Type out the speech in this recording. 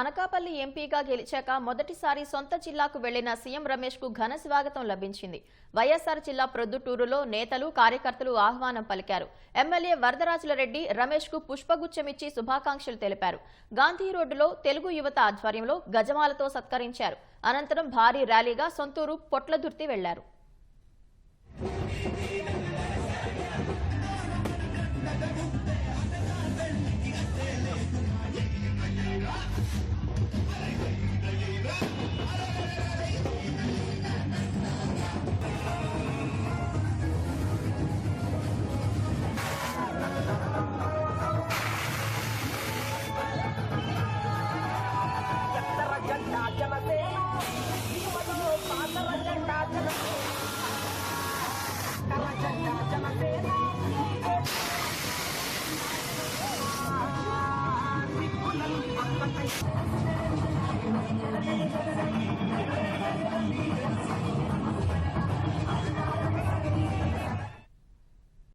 అనకాపల్లి ఎంపీగా గెలిచాక మొదటిసారి సొంత జిల్లాకు వెళ్ళిన సీఎం రమేష్కు ఘన స్వాగతం లభించింది. వైఎస్సార్ జిల్లా ప్రొద్దుటూరులో నేతలు కార్యకర్తలు ఆహ్వానం పలికారు. ఎమ్మెల్యే వరదరాజుల రెడ్డి రమేష్కు పుష్పగుచ్చమిచ్చి శుభాకాంక్షలు తెలిపారు. గాంధీ రోడ్డులో తెలుగు యువత ఆధ్వర్యంలో గజమాలతో సత్కరించారు. అనంతరం భారీ ర్యాలీగా సొంతూరు పొట్లదుర్తి వెళ్ళారు. Thank you.